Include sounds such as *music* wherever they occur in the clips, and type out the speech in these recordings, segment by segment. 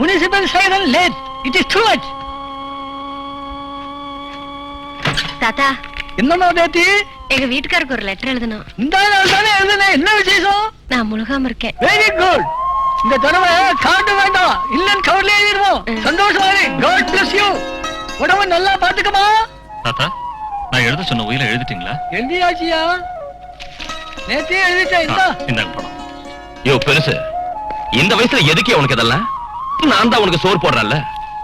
Municipal siren late it is too much தாத்தா. என்னமா பேத்தி? எங்க வீட்டுக்காருக்கு ஒரு லெட்டர் எழுதணும். இந்த நாள் தானே எழுதுனேன் என்ன விசேஷம்? நான் முழுகாம இருக்கேன். வெரி குட் இந்த தடவை காட்டு வேண்டாம். இல்லன்னு கவர்ல எழுதிடுவோம். சந்தோஷமா காட் பிளஸ் யூ உடம்பு நல்லா பாத்துக்கமா தாத்தா நான் எழுத சொன்ன உயிரை எழுதிட்டீங்களா? எழுதியாச்சியா நேத்தே எழுதிட்டேன். இந்தா. படம் யோ பெருசு. இந்த வயசுல எதுக்கே உனக்கு இதெல்லாம்? நான் தான் உனக்கு சோறு போடுறேன்ல.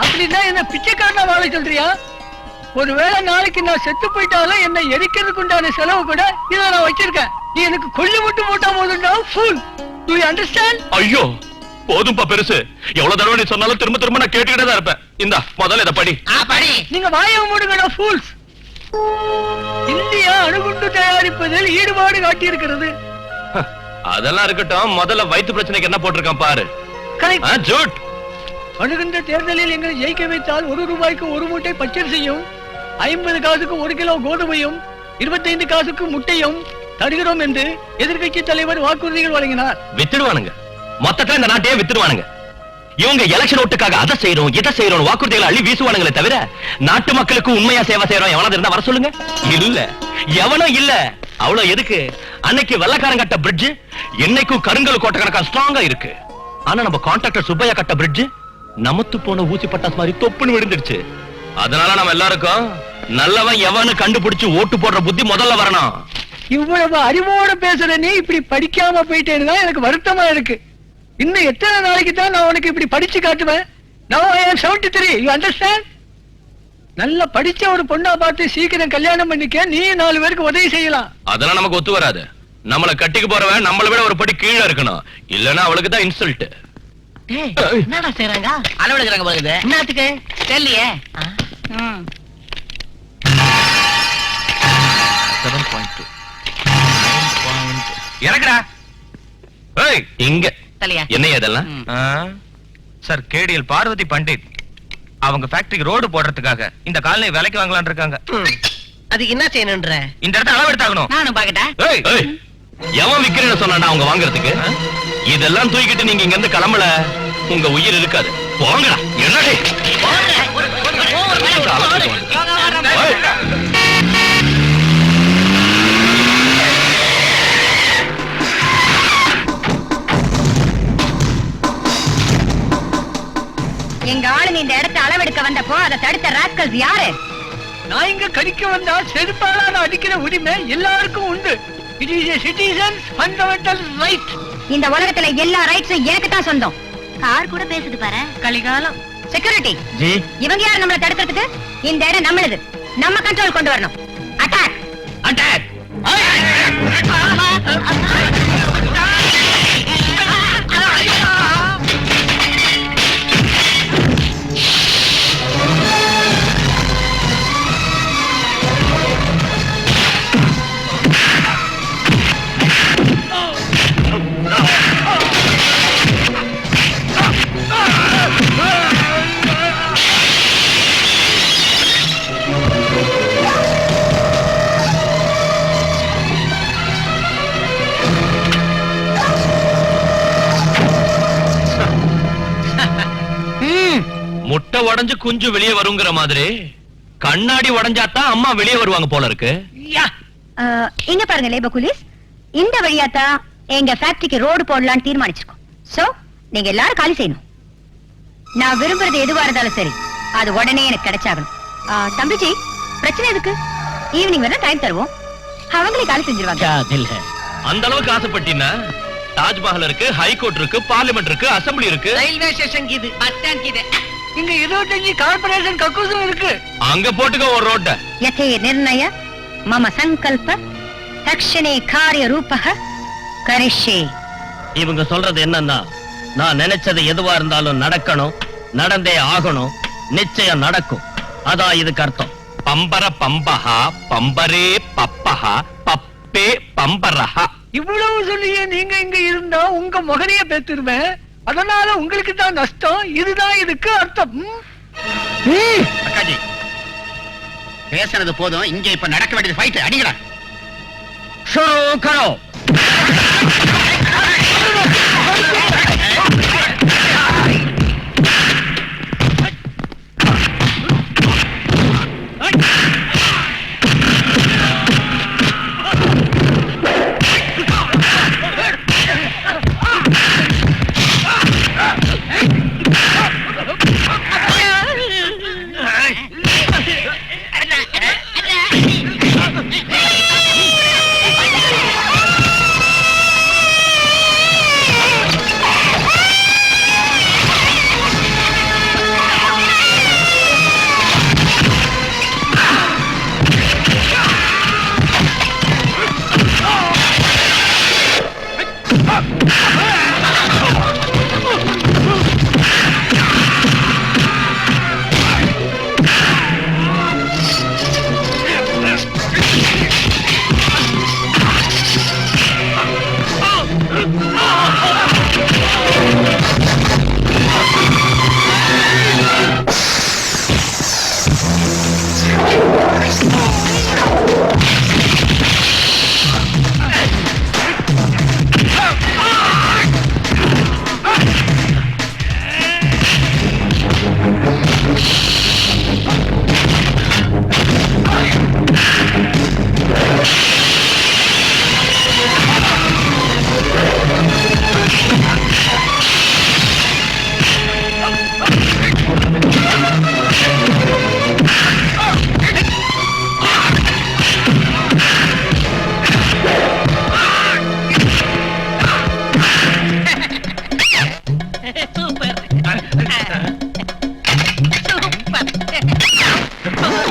அப்படின்னா என்ன பிச்சைக்காரனா வாழ சொல்றியா? ஒருவேளை நாளைக்கு நான் செத்து போயிட்டாலும் என்னை எரிக்கிறதுக்கு உண்டான செலவு கூட இதை நான் வச்சிருக்கேன். நீ எனக்கு கொள்ளு மட்டும் போட்டா போதும்டா ஃபுல் டு அண்டர்ஸ்டாண்ட் ஐயோ போதும்பா பெருசு. எவ்வளவு தடவை நீ சொன்னாலும் திரும்ப திரும்ப நான் கேட்டுக்கிட்டே தான் இருப்பேன். இந்தா முதல்ல இதை படி. நீங்க வாய மூடுங்கடா ஃபூல்ஸ் இந்தியா அணுகுண்டு தயாரிப்பதில் ஈடுபாடு காட்டியிருக்கிறது. ஹ, அதெல்லாம் இருக்கட்டும். முதல்ல வயித்து பிரச்சனைக்கு என்ன போட்டிருக்கான் பாரு. கரெக்ட் ஜூட். வருகின்ற தேர்தலில் எங்களை ஜெயிக்க வைத்தால் ஒரு ரூபாய்க்கு ஒரு மூட்டை பச்சரிசியும் ஐம்பது காசுக்கு ஒரு கிலோ கோதுமையும் இருபத்தைந்து காசுக்கு முட்டையும் தருகிறோம் என்று எதிர்க்கட்சி தலைவர் வாக்குறுதிகள் வழங்கினார். வித்துடுவானுங்க. மொத்தத்துல இந்த நாட்டையே வித்துடுவானுங்க. இவங்க எலெக்ஷன் ஓட்டுக்காக அதை செய்யறோம் இதை செய்யறோம் வாக்குறுதிகளை அள்ளி வீசுவானுங்களே தவிர நாட்டு மக்களுக்கு உண்மையா சேவை செய்யறோம் எவனாவது இருந்தா வர சொல்லுங்க. இல்ல. எவனும் இல்ல. அவ்வளவு எதுக்கு? அன்னைக்கு வெள்ளக்காரன் கட்ட பிரிட்ஜ் என்னைக்கும் கருங்கல் கோட்டை கணக்கா ஸ்ட்ராங்கா இருக்கு. ஆனா நம்ம கான்ட்ராக்டர் சுப்பையா கட்ட பிரிட்ஜ் நமத்து போன ஊசி பட்டாஸ் மாதிரி தொப்புன்னு விழுந்துடுச்சு. அதனால நம்ம எல்லாருக்கும் நல்லவன் எவனு கண்டுபிடிச்சு ஓட்டு போடுற புத்தி முதல்ல வரணும். இவ்வளவு அறிவோட பேசுற நீ இப்படி படிக்காம போயிட்டேன்னு எனக்கு வருத்தமா இருக்கு. இன்னும் எத்தனை நாளைக்கு தான் நான் உனக்கு இப்படி படிச்சு காட்டுவேன்? M seventy three you understand நல்ல படிச்ச ஒரு பொண்ணா பார்த்து சீக்கிரம் கல்யாணம் பண்ணிக்க நீ நாலு பேருக்கு உதவி செய்யலாம். அதெல்லாம் நமக்கு ஒத்து வராது. நம்மள கட்டிக்கு போறவன் நம்மளை விட ஒரு படி கீழே இருக்கணும். இல்லன்னா அவளுக்கு தான் இன்சல்ட் என்னடா செய்றாங்க? அளவெடுக்கிறாங்க போகுது என்னத்துக்கு? தெரியலையே. செவன் பாயிண்ட் டூ இறக்குடா. ஏய் இங்க. தலையா? என்னையா இதெல்லாம்? சார் கேடிஎல் பார்வதி பண்டிட் அவங்க ஃபேக்டரிக்கு ரோடு போடுறதுக்காக இந்த காலனி விலைக்கு வாங்கலாம்னு இருக்காங்க. அதுக்கு என்ன செய்யணும்ன்ற இந்த இடத்த அளவு எடுத்தாகணும் நானும் பாக்கட்டா ஏய் எவன் விக்கிறேன்னு சொன்னாடா அவங்க வாங்குறதுக்கு? இதெல்லாம் தூக்கிட்டு நீங்க இங்க இருந்து கிளம்பல. உங்க உயிர் இருக்காது. போங்கடா. என்னடி. எங்க ஆளுங்க இந்த இடத்த அளவெடுக்க வந்தப்போ அதை தடுத்த ராஸ்கல்ஸ் யாரு? நான் இங்க கடிக்க வந்தா செருப்பால நான் அடிக்கிற உரிமை எல்லாருக்கும் உண்டு. It is citizen's fundamental right இந்த உலகத்துல எல்லா ரைட்ஸும் எனக்கு தான் சொந்தம். கார் கூட பேசுது பாரு. கலிகாலம். செக்யூரிட்டி ஜி. இவங்க யார் நம்மள தடுக்கிறதுக்கு? இந்த இடம் நம்மளுது. நம்ம கண்ட்ரோல் கொண்டு வரணும். அட்டாக் அட்டாக் முட்டை உடைஞ்சு குஞ்சு வெளியே வருங்கிற மாதிரி. கண்ணாடி உடைஞ்சாதான் அம்மா வெளியே வருவாங்க போல இருக்கு. இங்க பாருங்க லேபர் குலீஸ் இந்த வழியா தான் எங்க ஃபேக்டரிக்கு ரோடு போடலாம்னு தீர்மானிச்சிருக்கோம். சோ நீங்க எல்லாரும் காலி செய்யணும். நான் விரும்புறது எதுவா இருந்தாலும் சரி அது உடனே எனக்கு கிடைச்சாகணும். தம்பிஜி பிரச்சனை எதுக்கு? ஈவினிங் வேணா டைம் தருவோம். அவங்களே காலி செஞ்சிருவாங்க. அந்த அளவுக்கு ஆசைப்பட்டீங்கன்னா தாஜ்மஹால் இருக்கு ஹைகோர்ட் இருக்கு பார்லிமெண்ட் இருக்கு அசம்பிளி இருக்கு. ரயில்வே ஸ்டேஷன் இது பஸ் ஸ்டாண்ட் இது இங்க இருபத்தஞ்சு கார்பரேஷன் கக்கூசம் இருக்கு. அங்க போட்டுக்க ஒரு ரோட்ட. யதே நிர்ணய மம சங்கல்ப தக்ஷணே காரிய ரூபக கரிஷே. இவங்க சொல்றது என்னன்னா நான் நினைச்சது எதுவா இருந்தாலும் நடக்கணும் நடந்தே ஆகணும் நிச்சயம் நடக்கும். அதான் இதுக்கு அர்த்தம் பம்பர பம்பஹா பம்பரே பப்பஹா பப்பே பம்பரஹா. இவ்வளவு சொல்லியே நீங்க இங்க இருந்தா உங்க மகனைய பெற்றிருவேன் அதனால உங்களுக்கு தான் நஷ்டம். இதுதான் இதுக்கு அர்த்தம்? அக்காஜி பேசுனது போதும். இங்க இப்ப நடக்க வேண்டியது ஃபைட் அடிங்கடா. ஷுரு கரோ. *laughs*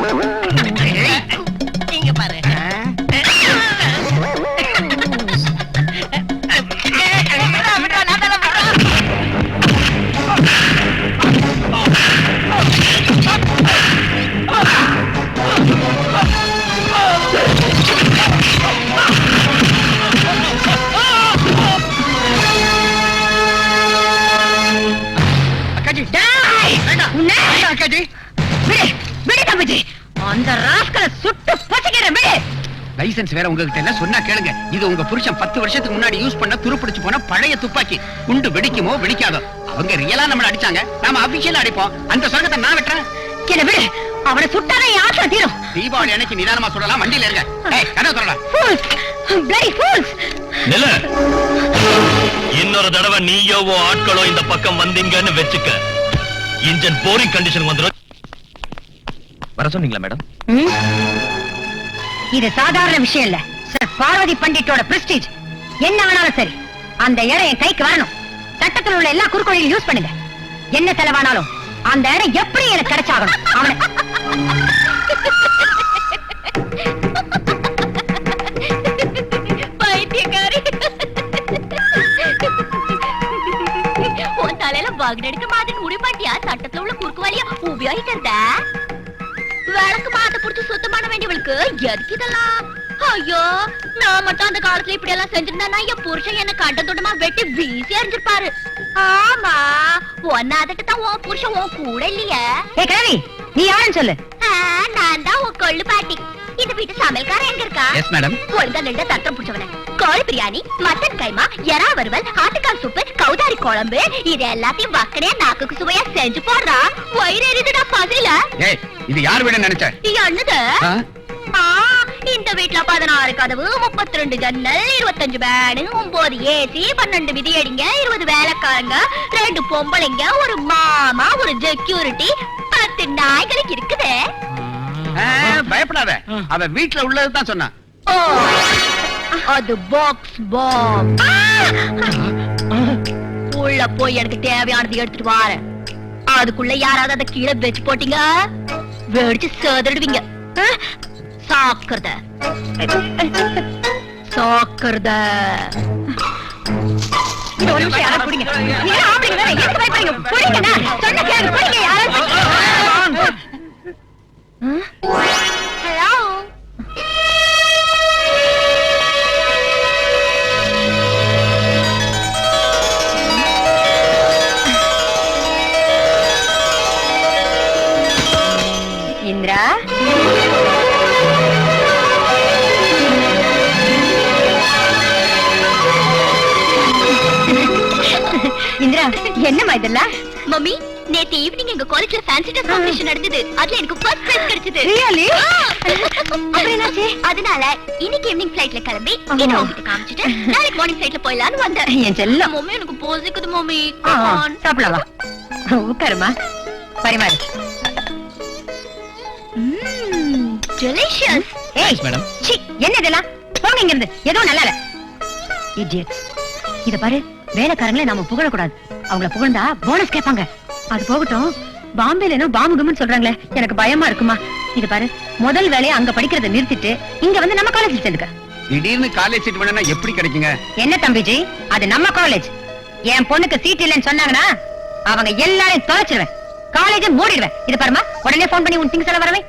Woo-hoo! லைசென்ஸ் வேற உங்ககிட்ட இல்ல சொன்னா கேளுங்க. இது உங்க புருஷன் பத்து வருஷத்துக்கு முன்னாடி யூஸ் பண்ண துருப்பிடிச்சு போன பழைய துப்பாக்கி. குண்டு வெடிக்குமோ வெடிக்காதோ. அவங்க ரியலா நம்மள அடிச்சாங்க. நாம அபிஷியலா அடிப்போம். அந்த சொர்க்கத்தை நான் வெட்டுறேன். என்ன விடு. அவனை என் ஆசை தீரும். தீபாவளி அன்னைக்கு நிதானமா சொல்லலாம் வண்டியில இருங்க. ஏய் கதை சொல்லலாம் fools. Bloody fools. நில இன்னொரு தடவை நீயோ உன் ஆட்களோ இந்த பக்கம் வந்தீங்கன்னு வெச்சுக்க. இன்ஜின் போரிங் கண்டிஷன் வந்துடும் வர சொன்னீங்களா மேடம்? இது சாதாரண விஷயம் இல்ல. சார் பார்வதி பண்டிட்டோட பிரஸ்டீஜ் என்ன ஆனாலும் சரி அந்த இடம் என் கைக்கு வரணும். சட்டத்தில் உள்ள எல்லா குறுக்கோழியும் யூஸ் பண்ணுங்க. என்ன செலவானாலும் அந்த இடம் எப்படி எனக்கு கிடைச்சாகணும்? எதுக்கு இதெல்லாம் ஐயோ நான் மட்டும் அந்த காலத்துல இப்படி எல்லாம் செஞ்சிருந்தா என் புருஷன் என்ன கண்ட துண்டமா வெட்டி வீசி எறிஞ்சிருப்பாரு ஆமா ஒன்னாதட்டு தான் உன் புருஷன் உன் கூட இல்லையே. ஏ கிழவி நீ யாருன்னு சொல்லு. ஆ, நான் தான் உன் கொள்ளு பாட்டி. இந்த வீட்டு சமையல்காரன் எங்க இருக்கா? எஸ் மேடம் ஒழுங்கா நின்று தத்திரம் பிடிச்சவன. கோழி பிரியாணி மட்டன் கைமா எறா வறுவல் ஆட்டுக்கால் சூப்பு கௌதாரி குழம்பு இது எல்லாத்தையும் வக்கனையா நாக்குக்கு சுவையா செஞ்சு போடுறா. வயிறு எரிதுடா பசில ஏய் இது யார் வீடு நினைச்ச? என்னது? ஆ? ஆ, இந்த வீட்ல பதினாறு கதவு முப்பத்தி ரெண்டு ஜன்னல் இருபத்தஞ்சு பேனு ஒன்பது ஏசி பன்னெண்டு விதியடிங்க இருபது வேலைக்காரங்க ரெண்டு பொம்பளைங்க ஒரு மாமா ஒரு செக்யூரிட்டி பத்து நாய்களுக்கு இருக்குது. பயப்படாத. அவ வீட்டுல உள்ளதுதான் சொன்னான் ஓ அது பாக்ஸ் பாம் உள்ள போய் எனக்கு தேவையானது எடுத்துட்டு வாரேன். அதுக்குள்ள யாராவது அதை கீழே வச்சு போட்டீங்க? வெடிச்சு சேதடுவீங்க சாக்கிறத சாக்கிறத இந்த ஒரு நிமிஷம் யாராவது பிடிங்க நீங்க ஆம்பளைங்க தானே எதுக்கு பயப்படுறீங்க பிடிங்கண்ணா சொன்ன கேளுங்க பிடிங்க யாராவது இந்திரா என்னம்மா இதெல்லாம்? மம்மி நேத்து ஈவினிங் எங்க காலேஜ்ல ஃபேன்சி ட்ரெஸ் காம்படிஷன் நடந்தது. அதுல எனக்கு ஃபர்ஸ்ட் பிரைஸ் கிடைச்சது? ஆ. அப்புறம் என்னாச்சு? அதனால இன்னைக்கு ஈவினிங் ஃளைட்ல கிளம்பி என்ன உங்ககிட்ட காமிச்சிட்டு நாளைக்கு மார்னிங் ஃளைட்ல போயிடலாம்னு வந்தேன். என் செல்லம். மம்மி எனக்கு போசிக்குது மம்மி. சாப்பிடலாம் வா. உட்காருமா பரிமாறு. டெலிஷியஸ் ஏய் மேடம் சி என்ன இதெல்லாம்? போங்க இங்க இருந்து எதுவும் நல்லா இல்ல Idiots. இத பாரு. வேலைக்காரங்களை நாம புகழக்கூடாது. அவங்கள புகழ்ந்தா போனஸ் கேட்பாங்க. அது போகட்டும். பாம்பேல என்ன பாம்பு கும்னு சொல்றாங்களே. எனக்கு பயமா இருக்குமா? இது பாரு முதல் வேலையை அங்க படிக்கிறத நிறுத்திட்டு இங்க வந்து நம்ம காலேஜ் சேர்ந்துக்க. திடீர்னு காலேஜ் சீட் வேணும்னா எப்படி கிடைக்குங்க? என்ன தம்பிஜி? அது நம்ம காலேஜ் என் பொண்ணுக்கு சீட் இல்லைன்னு சொன்னாங்கன்னா அவங்க எல்லாரையும் தொலைச்சிருவேன். காலேஜ் மூடிடுவேன். இது பாருமா உடனே போன் பண்ணி உன் திங்ஸ் எல்லாம் வரவே.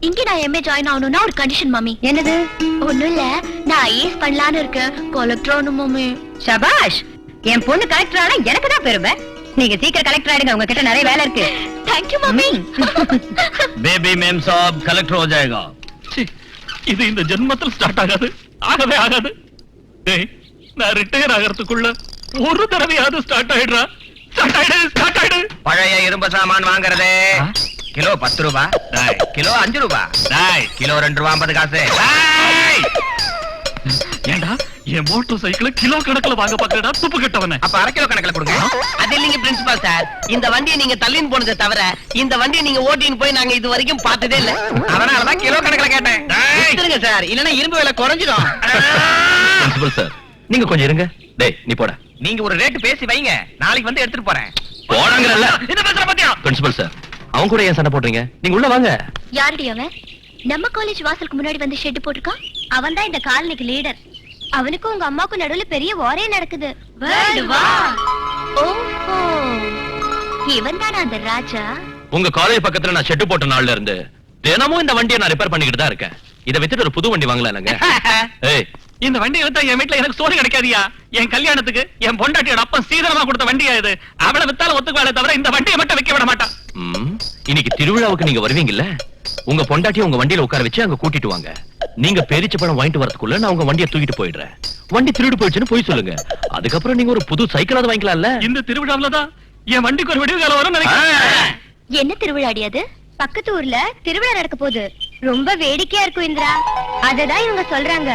இங்க நான் எம்ஏ ஜாயின் ஆகணும்னா ஒரு கண்டிஷன் மாமி. என்னது? ஒண்ணும் இல்ல நான் ஐஏஎஸ் பண்ணலான்னு இருக்கேன். கலெக்டர் ஆகணும் மாமி சபாஷ் என் பொண்ணு கலெக்டர் ஆனா எனக்கு தான் பெருமை நீங்க சீக்கிரம் கலெக்டர் ஆயிடுங்க உங்ககிட்ட நிறைய வேலை இருக்கு தேங்க்யூ மாமி बेबी मेम साहब कलेक्टर हो जाएगा ச்சீ, இது இந்த ஜென்மத்தில் ஸ்டார்ட் ஆகாது ஆகவே ஆகாது டேய் நான் ரிட்டையர் ஆகிறதுக்குள்ள ஒரு தடவையாவது ஸ்டார்ட் ஆயிடுறா ஸ்டார்ட் ஆயிடு ஸ்டார்ட் ஆயிடு பழைய இரும்பு சாமான் வாங்குறது ஆ? கிலோ பத்து ரூபா டேய். கிலோ அஞ்சு ரூபா டேய் கிலோ ரெண்டு ரூபா ஐம்பது காசு ஏண்டா என் மோட்டார் சைக்கிளை கிலோ கணக்குல வாங்க பாக்குறடா துப்பு கட்டவனே. அப்ப அரை கிலோ கணக்குல கொடுங்க. அது இல்லைங்க பிரின்சிபால் சார் இந்த வண்டியை நீங்க தள்ளின்னு போனதை தவிர இந்த வண்டியை நீங்க ஓட்டின்னு போய் நாங்க இது வரைக்கும் பார்த்ததே இல்ல. அதனாலதான் கிலோ கணக்குல கேட்டேன். சார் இல்லன்னா இரும்பு விலை குறைஞ்சிடும். பிரின்சிபல் சார் நீங்க கொஞ்சம் இருங்க. டேய் நீ போட. நீங்க ஒரு ரேட் பேசி வைங்க. நாளைக்கு வந்து எடுத்துட்டு போறேன். போடாங்கறல்ல. என்ன பேசுற பாத்தியா? பிரின்சிபல் சார் அவங்க கூட ஏன் சண்டை போடுறீங்க? நீங்க உள்ள வாங்க. யாருடி அவன்? நம்ம காலேஜ் வாசலுக்கு முன்னாடி வந்து ஷெட் போட்டிருக்கான். அவன் தான் இந்த காலனிக்கு லீடர் அவனுக்கும் உங்க அம்மாக்கும் நடுவுல பெரிய வாரே நடக்குது. ஓஹோ. இவன் தானா அந்த ராஜா? உங்க காலேஜ் பக்கத்துல நான் ஷெட் போட்ட நாள்ல இருந்து தினமும் இந்த வண்டியை நான் ரிப்பேர் பண்ணிக்கிட்டு தான் இருக்கேன். இதை வித்துட்டு ஒரு புது வண்டி வாங்கலாம்ங்க *laughs* ஏய். இந்த வண்டி எடுத்தா என் வீட்டுல எனக்கு சோறு கிடைக்காதியா? என் கல்யாணத்துக்கு என் பொண்டாட்டியோட அப்பன் சீதனமா கொடுத்த வண்டியா இது? அவளை வித்தாலும் ஒத்துக்குவாளே தவிர இந்த வண்டியை மட்டும் வைக்க விட மாட்டான். இன்னைக்கு திருவிழாவுக்கு நீங்க வருவீங்கல்ல? உங்க பொண்டாட்டியை உங்க வண்டியில உட்கார வச்சு அங்க கூட்டிட்டு வாங்க. நீங்க பேரிச்ச பழம் வாங்கிட்டு வரதுக்குள்ள நான் உங்க வண்டியை தூக்கிட்டு போயிடுறேன். வண்டி திருடு போயிடுச்சுன்னு போய் சொல்லுங்க. அதுக்கப்புறம் நீங்க ஒரு புது சைக்கிளாவது வாங்கிக்கலாம்ல? இந்த திருவிழாவில தான் என் வண்டிக்கு ஒரு விடிவு காலம் வரும் நினைக்கிறேன். என்ன திருவிழாடி அது? பக்கத்து ஊர்ல திருவிழா நடக்க போகுது. ரொம்ப வேடிக்கையா இருக்கும் இந்திரா. அததான் இவங்க சொல்றாங்க.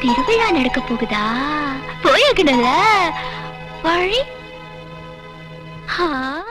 திருவிழா நடக்க போகுதா? போயிருக்கணும்ல. வழி? ஆ.